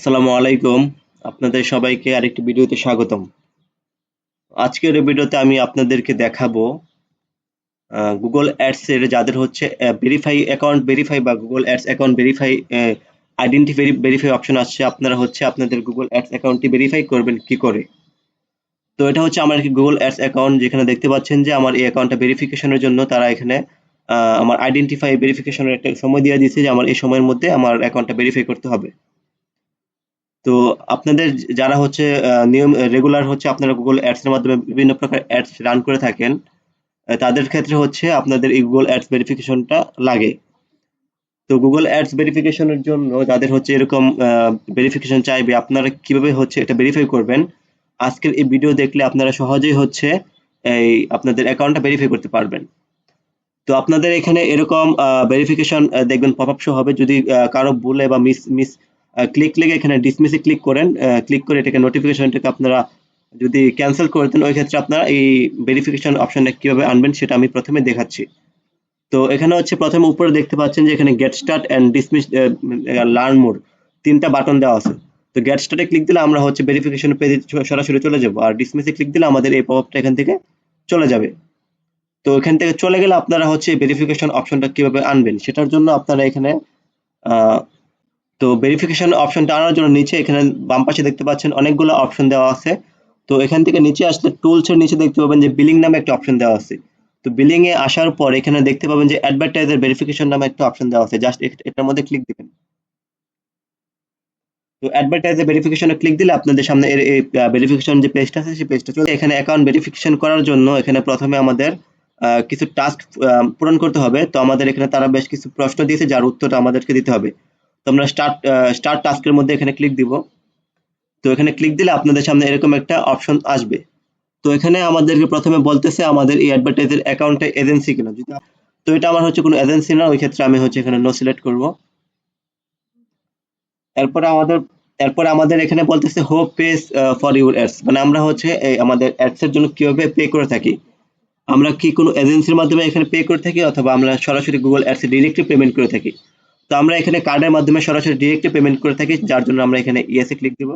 আসসালামু আলাইকুম। আপনাদের সবাইকে আরেকটি ভিডিওতে স্বাগতম। আজকের ভিডিওতে আমি আপনাদেরকে দেখাবো গুগল অ্যাডস এর যাদের হচ্ছে ভেরিফাই অ্যাকাউন্ট ভেরিফাই বা Google ads account verify identity verify option আসছে। আপনারা হচ্ছে আপনাদের গুগল অ্যাডস অ্যাকাউন্টটি ভেরিফাই করবেন কি করে? তো এটা হচ্ছে আমার গুগল অ্যাডস অ্যাকাউন্ট যেখানে দেখতে পাচ্ছেন যে আমার এই অ্যাকাউন্টটা ভেরিফিকেশনের জন্য তারা এখানে আমার আইডেন্টিফাই ভেরিফিকেশনের একটা সময় দিয়ে দিয়েছে যে আমার এই সময়ের মধ্যে আমার অ্যাকাউন্টটা ভেরিফাই করতে হবে। তো আপনাদের যারা হচ্ছে নিয়ম রেগুলার হচ্ছে আপনারা গুগল অ্যাডস এর মাধ্যমে বিভিন্ন প্রকার অ্যাডস রান করে থাকেন তাদের ক্ষেত্রে হচ্ছে আপনাদের এই গুগল অ্যাডস ভেরিফিকেশনটা লাগে। তো গুগল অ্যাডস ভেরিফিকেশনের জন্য যাদের হচ্ছে এরকম ভেরিফিকেশন চাইবে, আপনারা কীভাবে হচ্ছে এটা ভেরিফাই করবেন? আজকের এই ভিডিও দেখলে আপনারা সহজেই হচ্ছে এই আপনাদের অ্যাকাউন্টটা ভেরিফাই করতে পারবেন। তো আপনাদের এখানে এরকম ভেরিফিকেশন দেখবেন পপ আপ শো হবে। যদি কারও ভুলে বা মিস মিস ক্লিক লেগে এখানে ডিসমিসে ক্লিক করেন ক্লিক করে এটাকে নোটিফিকেশনটাকে আপনারা যদি ক্যান্সেল করে দেন, ওই ক্ষেত্রে আপনারা এই ভেরিফিকেশন অপশনটা কীভাবে আনবেন সেটা আমি প্রথমে দেখাচ্ছি। তো এখানে হচ্ছে প্রথমে উপরে দেখতে পাচ্ছেন যে এখানে get start and dismiss learn mode তিনটা বাটন দেওয়া আছে। তো গেট স্টার্টে ক্লিক দিলে আমরা হচ্ছে ভেরিফিকেশন পেজে সরাসরি চলে যাব, আর ডিসমিসে ক্লিক দিলে আমাদের এই পপআপটা এখান থেকে চলে যাবে। তো এখান থেকে চলে গেলে আপনারা হচ্ছে ভেরিফিকেশন অপশনটা কীভাবে আনবেন, সেটার জন্য আপনারা এখানে তো ভেরিফিকেশন অপশনটা আনার জন্য নিচে এখানে বাম পাশে দেখতে পাচ্ছেন অনেকগুলো অপশন দেওয়া আছে। তো এখান থেকে নিচে আসলে টুলসের নিচে দেখতে পাবেন যে বিলিং নামে একটা অপশন দেওয়া আছে। তো বিলিং এ আসার পর এখানে দেখতে পাবেন যে অ্যাডভার্টাইজার ভেরিফিকেশন নামে একটা অপশন দেওয়া আছে। জাস্ট এটার মধ্যে ক্লিক দিবেন। তো অ্যাডভার্টাইজার ভেরিফিকেশনে ক্লিক দিলে আপনাদের সামনে এর এই ভেরিফিকেশন যে পেজটা আছে সেই পেজটা চলে এখানে অ্যাকাউন্ট ভেরিফিকেশন করার জন্য এখানে প্রথমে আমাদের কিছু টাস্ক পূরণ করতে হবে। তো আমাদের এখানে তারা বেশ কিছু প্রশ্ন দিয়েছে, যার উত্তরটা আমাদেরকে দিতে হবে। তো আমরা স্টার্ট স্টার্ট টাস্কের মধ্যে এখানে ক্লিক দিব। তো এখানে ক্লিক দিলে আপনাদের সামনে এরকম একটা অপশন আসবে। তো এখানে আমাদেরকে প্রথমে বলতেছে আমাদের এই অ্যাডভার্টাইজের অ্যাকাউন্টে এজেন্সি কিনা। যদি তো এটা আমার হচ্ছে কোনো এজেন্সি না, ওই ক্ষেত্রে আমি হচ্ছে এখানে নো সিলেক্ট করব। এরপরে আমাদের এরপরে আমাদের এখানে বলতেছে hope pace for your ads মানে আমরা হচ্ছে এই আমাদের অ্যাডস এর জন্য কীভাবে পে করে থাকি। আমরা কি কোনো এজেন্সির মাধ্যমে এখানে পে করে থাকি, অথবা আমরা সরাসরি গুগল অ্যাডসে ডিরেক্টলি পেমেন্ট করে থাকি? তো আমরা এখানে কার্ডের মাধ্যমে সরাসরি ডিরেক্টলি পেমেন্ট করে থাকি, যার জন্য আমরা এখানে ইএসএ ক্লিক দিব।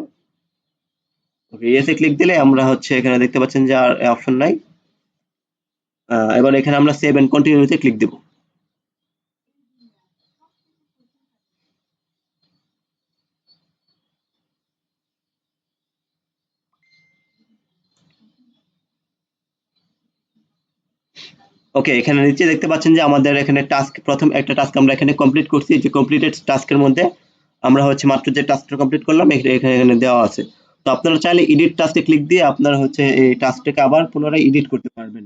ওকে ইএসএ ক্লিক দিলে আমরা হচ্ছে এখানে দেখতে পাচ্ছেন যে আর অপশন নাই। এবার এখানে আমরা সেভ এন্ড কন্টিনিউতে ক্লিক দিব। ওকে এখানে নিচে দেখতে পাচ্ছেন যে আমাদের এখানে টাস্ক প্রথম একটা টাস্ক আমরা এখানে কমপ্লিট করছি যে কমপ্লিটেড টাস্কের মধ্যে আমরা হচ্ছে মাত্র যে টাস্কটা কমপ্লিট করলাম, এখানে এখানে দেওয়া আছে। তো আপনারা চাইলে এডিট টাস্কে ক্লিক দিয়ে আপনারা হচ্ছে এই টাস্কটাকে আবার পুনরায় এডিট করতে পারবেন।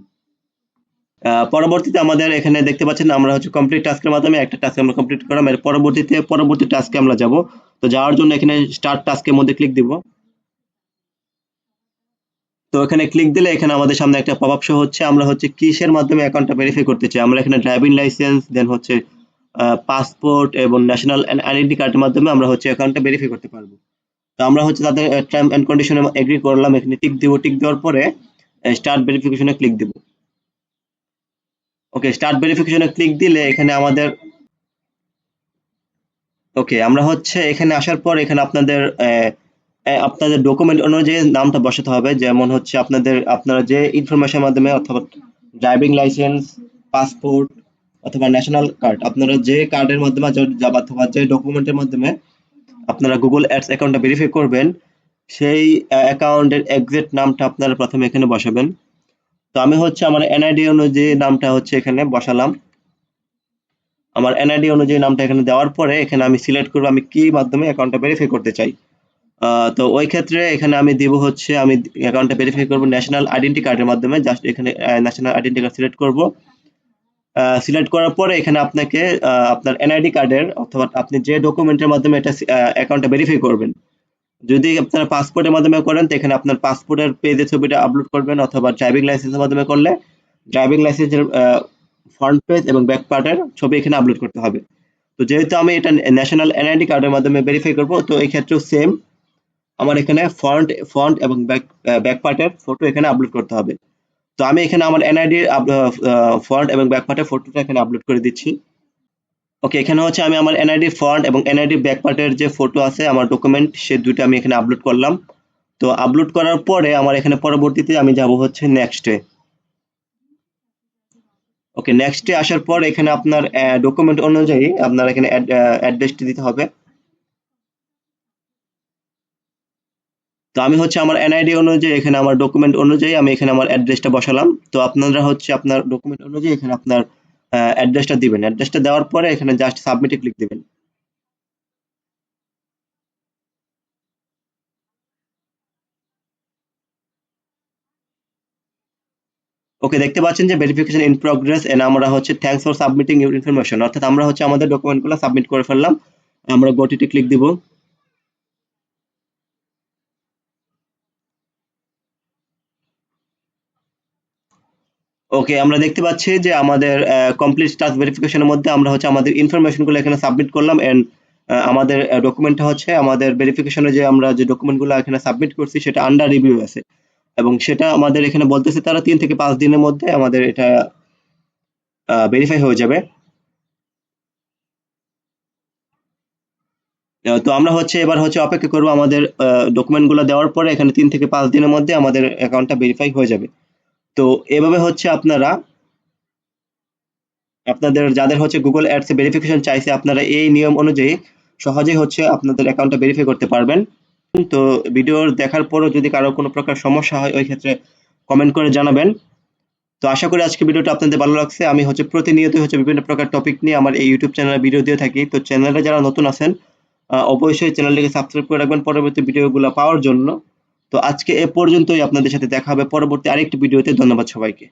পরবর্তীতে আমাদের এখানে দেখতে পাচ্ছেন আমরা হচ্ছে কমপ্লিট টাস্কের মাধ্যমে একটা টাস্ক আমরা কমপ্লিট করলাম। এর পরবর্তীতে, পরবর্তী টাস্কে আমরা যাব। তো যাওয়ার জন্য এখানে স্টার্ট টাস্কের মধ্যে ক্লিক দিব। তো এখানে ক্লিক দিলে এখানে আমাদের সামনে একটা পপ আপ শো হচ্ছে। আমরা হচ্ছে কিসের মাধ্যমে অ্যাকাউন্টটা ভেরিফাই করতে চাই? আমরা এখানে ড্রাইভিং লাইসেন্স দেন হচ্ছে পাসপোর্ট এবং ন্যাশনাল আইডেন্টি কার্ডের মাধ্যমে আমরা হচ্ছে অ্যাকাউন্টটা ভেরিফাই করতে পারব। তো আমরা হচ্ছে তাদের টার্ম এন্ড কন্ডিশনে এগ্রি করলাম। এখানে টিক দিব। টিক দেওয়ার পরে স্টার্ট ভেরিফিকেশনে ক্লিক দিব। ওকে স্টার্ট ভেরিফিকেশনে ক্লিক দিলে এখানে আমাদের ওকে আমরা হচ্ছে এখানে আসার পর এখানে আপনাদের আপনাদের ডকুমেন্ট অনুযায়ী নামটা বসাতে হবে। যেমন হচ্ছে আপনাদের, আপনারা যে ইনফরমেশন মাধ্যমে অথবা ড্রাইভিং লাইসেন্স পাসপোর্ট অথবা ন্যাশনাল কার্ড আপনারা যে কার্ডের মাধ্যমে অথবা যে ডকুমেন্টের মাধ্যমে আপনারা গুগল অ্যাডস অ্যাকাউন্টটা ভেরিফাই করবেন, সেই অ্যাকাউন্টের এক্সাক্ট নামটা আপনারা প্রথমে এখানে বসাবেন। তো আমি হচ্ছে আমার এনআইডি অনুযায়ী নামটা হচ্ছে এখানে বসালাম। আমার এনআইডি অনুযায়ী নামটা এখানে দেওয়ার পরে এখানে আমি সিলেক্ট করব আমি কি মাধ্যমে অ্যাকাউন্টটা ভেরিফাই করতে চাই। তো ওই ক্ষেত্রে এখানে আমি দিব হচ্ছে, আমি অ্যাকাউন্টটা ভেরিফাই করব ন্যাশনাল আইডেন্টি কার্ডের মাধ্যমে জাস্ট এখানে ন্যাশনাল আইডেন্টি কার্ড সিলেক্ট করব। সিলেক্ট করার পরে এখানে আপনাকে আপনার এনআইডি কার্ডের অথবা আপনি যে ডকুমেন্টের মাধ্যমে এটা অ্যাকাউন্টটা ভেরিফাই করবেন, যদি আপনার পাসপোর্টের মাধ্যমে করেন, তো এখানে আপনার পাসপোর্টের পেজের ছবিটা আপলোড করবেন অথবা ড্রাইভিং লাইসেন্সের মাধ্যমে করলে ড্রাইভিং লাইসেন্সের ফ্রন্ট পেজ এবং ব্যাক পার্টের ছবি এখানে আপলোড করতে হবে। তো যেহেতু আমি এটা ন্যাশনাল এনআইডি কার্ডের মাধ্যমে ভেরিফাই করব, তো এই ক্ষেত্রেও সেম আমার এখানে ফ্রন্ট ফ্রন্ট এবং ব্যাক ব্যাক পার্টের ফটো এখানে আপলোড করতে হবে। তো আমি এখানে আমার এনআইডি ফ্রন্ট এবং ব্যাক পার্টের ফটোটা এখানে আপলোড করে দিচ্ছি। ওকে এখানে হচ্ছে আমি আমার এনআইডি ফ্রন্ট এবং এনআইডি ব্যাক পার্টের যে ফটো আছে, আমার ডকুমেন্ট সে দুটো আমি এখানে আপলোড করলাম। তো আপলোড করার পরে আমার এখানে পরবর্তীতে আমি যাব হচ্ছে নেক্সটে ওকে নেক্সটে আসার পর এখানে আপনার ডকুমেন্ট অনুযায়ী আপনার এখানে অ্যাড্রেসটি দিতে হবে। তো আমি হচ্ছে আমার এনআইডি অনুযায়ী এখানে আমার ডকুমেন্ট অনুযায়ী আমি এখানে আমার অ্যাড্রেসটা বসালাম। তো আপনারা হচ্ছে আপনার ডকুমেন্ট অনুযায়ী এখানে আপনার অ্যাড্রেসটা দিবেন। অ্যাড্রেসটা দেওয়ার পরে এখানে জাস্ট সাবমিটে ক্লিক দিবেন। ওকে দেখতে পাচ্ছেন যে ভেরিফিকেশন ইন প্রোগ্রেস এন্ড আমরা হচ্ছে thanks for submitting your information অর্থাৎ আমরা হচ্ছে আমাদের ডকুমেন্টগুলো সাবমিট করে ফেললাম। আমরা গটিতে ক্লিক দিব। ওকে আমরা দেখতে পাচ্ছি যে আমাদের কমপ্লিট স্টাফ ভেরিফিকেশনের মধ্যে আমরা হচ্ছে আমাদের ইনফরমেশনগুলো এখানে সাবমিট করলাম এন্ড আমাদের ডকুমেন্টটা হচ্ছে আমাদের ভেরিফিকেশনে যে আমরা যে ডকুমেন্টগুলো এখানে সাবমিট করছি সেটা আন্ডার রিভিউ আছে। এবং সেটা আমাদের এখানে বলতেছে তারা তিন থেকে পাঁচ দিনের মধ্যে আমাদের এটা ভেরিফাই হয়ে যাবে। তো আমরা হচ্ছে এবার হচ্ছে অপেক্ষা করব আমাদের ডকুমেন্টগুলো দেওয়ার পরে এখানে তিন থেকে পাঁচ দিনের মধ্যে আমাদের অ্যাকাউন্টটা ভেরিফাই হয়ে যাবে। তো এভাবে হচ্ছে আপনারা, আপনাদের যাদের হচ্ছে গুগল অ্যাডস ভেরিফিকেশন চাইছে, আপনারা এই নিয়ম অনুযায়ী সহজেই হচ্ছে আপনাদের অ্যাকাউন্টটা ভেরিফাই করতে পারবেন। তো ভিডিও দেখার পরও যদি কারও কোনো প্রকার সমস্যা হয়, ওই ক্ষেত্রে কমেন্ট করে জানাবেন। তো আশা করি আজকে ভিডিওটা আপনাদের ভালো লাগছে। আমি হচ্ছে প্রতিনিয়ত হচ্ছে বিভিন্ন প্রকার টপিক নিয়ে আমার এই ইউটিউব চ্যানেলে ভিডিও দিয়ে থাকি। তো চ্যানেলে যারা নতুন আছেন অবশ্যই চ্যানেলটিকে সাবস্ক্রাইব করে রাখবেন পরবর্তী ভিডিওগুলো পাওয়ার জন্য। তো আজকে এ পর্যন্তই। আপনাদের সাথে দেখা হবে পরবর্তী আরেকটি ভিডিওতে। ধন্যবাদ সবাইকে।